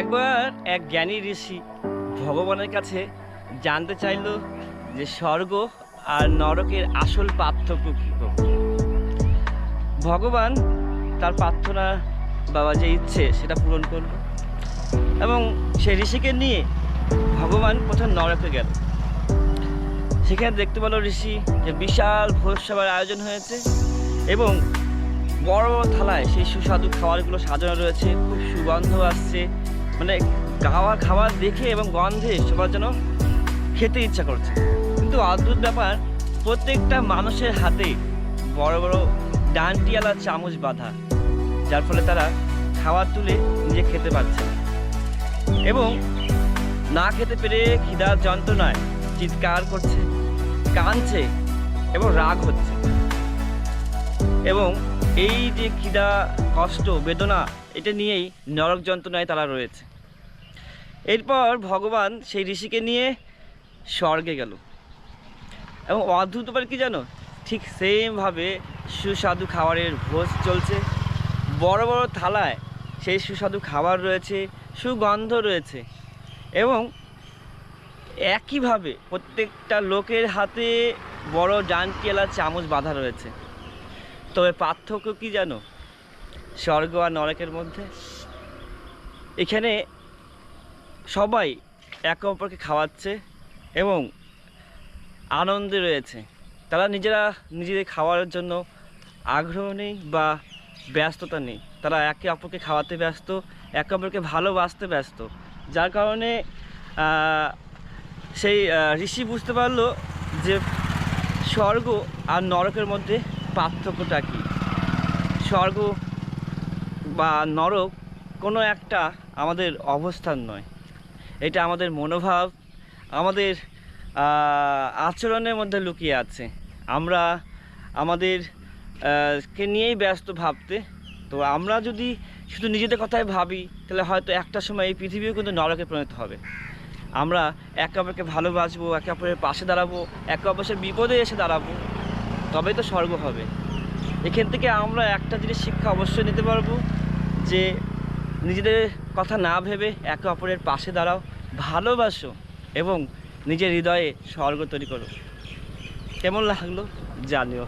একবার এক জ্ঞানী ঋষি ভগবানের কাছে জানতে চাইল যে স্বর্গ আর নরকের আসল পার্থক্য কী ভগবান তার প্রার্থনা বাবা যে ইচ্ছে সেটা পূরণ করল এবং সেই ঋষিকে নিয়ে ভগবান প্রথম নরকে গেল। সেখানে দেখতে পেল ঋষি যে বিশাল ভোজসভার আয়োজন হয়েছে এবং বড় বড় থালায় সেই সুস্বাদু খাবারগুলো সাজানো রয়েছে, খুব সুগন্ধ আসছে মানে খাওয়া খাবার দেখে এবং গন্ধে সবার যেন খেতে ইচ্ছা করছে। কিন্তু অদ্ভুত ব্যাপার, প্রত্যেকটা মানুষের হাতে বড় বড় ডান্টিয়ালা চামচ বাঁধা, যার ফলে তারা খাবার তুলে নিজে খেতে পারছে এবং না খেতে পেরে খিদার যন্ত্রণায় চিৎকার করছে, কাঁদছে এবং রাগ হচ্ছে। এবং এই যে খিদা, কষ্ট, বেদনা, এটা নিয়েই নরক যন্ত্রণায় তারা রয়েছে। এরপর ভগবান সেই ঋষিকে নিয়ে স্বর্গে গেল। এবং অদ্ভুত ব্যাপার কি জানো? ঠিক সেমভাবে সুস্বাদু খাবারের ভোজ চলছে। বড় বড় থালায় সেই সুস্বাদু খাবার রয়েছে, সুগন্ধ রয়েছে এবং একইভাবে প্রত্যেকটা লোকের হাতে বড় ডানটিয়ালা চামচ বাঁধা রয়েছে। তবে পার্থক্য কি জানো? স্বর্গ আর নরকের মধ্যে। এখানে সবাই একে অপরকে খাওয়াচ্ছে এবং আনন্দে রয়েছে। তারা নিজেরা নিজেদের খাওয়ার জন্য আগ্রহ নেই বা ব্যস্ততা নেই। তারা একে অপরকে খাওয়াতে ব্যস্ত, একে অপরকে ভালোবাসতে ব্যস্ত। যার কারণে সেই ঋষি বুঝতে পারল যে স্বর্গ আর নরকের মধ্যে পার্থক্যটা কী। স্বর্গ বা নরক কোনো একটা আমাদের অবস্থান নয়। এটা আমাদের মনোভাব, আমাদের আচরণের মধ্যে লুকিয়ে আছে। আমরা আমাদের কে নিয়েই ব্যস্ত ভাবতে, তো আমরা যদি শুধু নিজেদের কথাই ভাবি, তাহলে হয়তো একটা সময় এই পৃথিবীও কিন্তু নরকে পরিণত হবে। আমরা একে অপরকে ভালোবাসবো, একে অপরের পাশে দাঁড়াবো, একে অপরের বিপদে এসে দাঁড়াবো, তবেই তো স্বর্গ হবে। এখান থেকে আমরা একটা জিনিস শিক্ষা অবশ্যই নিতে পারব, যে নিজেদের কথা না ভেবে একে অপরের পাশে দাঁড়াও ভালোবাসো এবং নিজের হৃদয়ে স্বর্গ তৈরি করো। কেমন লাগল জানিও।